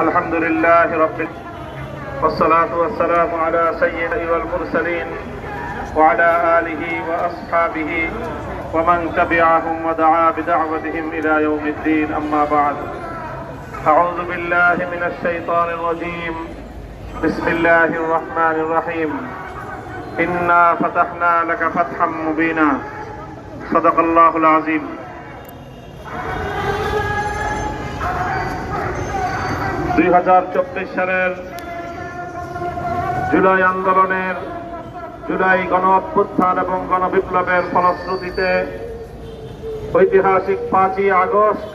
الحمد لله رب والصلاة والسلام على سيد والمرسلين وعلى آله وأصحابه ومن تبعهم ودعا بدعوتهم إلى يوم الدين أما بعد أعوذ بالله من الشيطان الرجيم بسم الله الرحمن الرحيم إنا فتحنا لك فتحا مبينا صدق الله العظيم দুই হাজার চব্বিশ সালের জুলাই আন্দোলনের জুলাই গণ অভ্যুত্থান এবং গণবিপ্লবের ফলশ্রুতিতে ঐতিহাসিক পাঁচই আগস্ট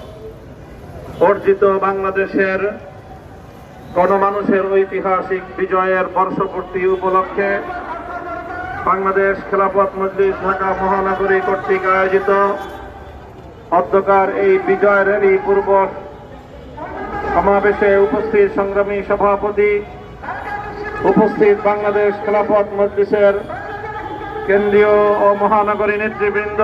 অর্জিত বাংলাদেশের গণমানুষের ঐতিহাসিক বিজয়ের বর্ষপূর্তি উপলক্ষে বাংলাদেশ খেলাফত মজলিস ঢাকা মহানগরী কর্তৃক আয়োজিত অধ্যকার এই বিজয় র্যালি পূর্ব সমাবেশে উপস্থিত সংগ্রামী সভাপতি উপস্থিত বাংলাদেশ খেলাফত মজলিসের কেন্দ্রীয় ও মহানগরী নেতৃবৃন্দ,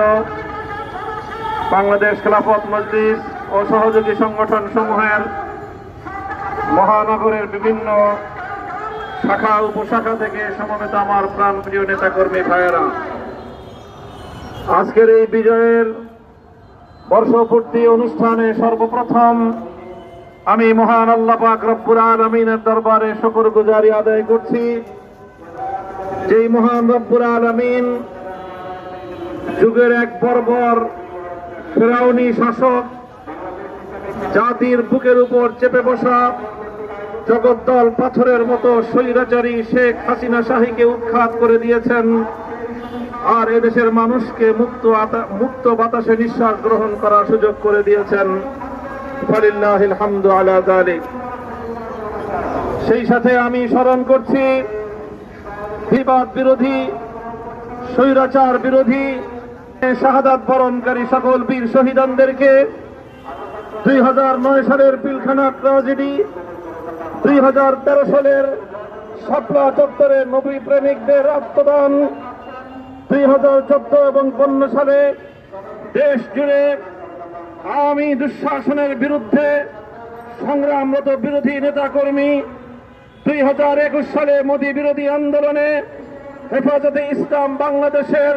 বাংলাদেশ খেলাফত মজলিস ও সহযোগী সংগঠন সমূহের মহানগরের বিভিন্ন শাখা, উপশাখা থেকে সমবেত আমার প্রাণ প্রাণপ্রিয় নেতাকর্মী ভাইয়েরা। আজকের এই বিজয়ের বর্ষপূর্তি অনুষ্ঠানে সর্বপ্রথম আমি মহান আল্লাহ পাক আলমিনের দরবারে শকর গুজারি আদায় করছি। যেই মহান রব্বুল আলমিন যুগের এক বর্বর ফেরাউনি শাসক, জাতির বুকের উপর চেপে বসা জগদ্দল পাথরের মতো স্বৈরাচারী শেখ হাসিনা শাহীকে উৎখাত করে দিয়েছেন আর এদেশের মানুষকে মুক্ত মুক্ত বাতাসে নিঃশ্বাস গ্রহণ করার সুযোগ করে দিয়েছেন। সেই সাথে আমি স্মরণ করছি বিবাদ বিরোধী, স্বৈরাচার বিরোধী, শাহাদাত বরণকারী সকল বীর শহীদানদেরকে দুই হাজার নয় সালের পিলখানা ট্রাজেডি, দুই হাজার তেরো সালের শাপলা চত্বরে নবী প্রেমিকদের আত্মদান দুই এবং পনেরো সালে দেশ জুড়ে আওয়ামী দুঃশাসনের বিরুদ্ধে সংগ্রামরত বিরোধী নেতাকর্মী দুই হাজার একুশ সালে মোদী বিরোধী আন্দোলনে হেফাজতে ইসলাম বাংলাদেশের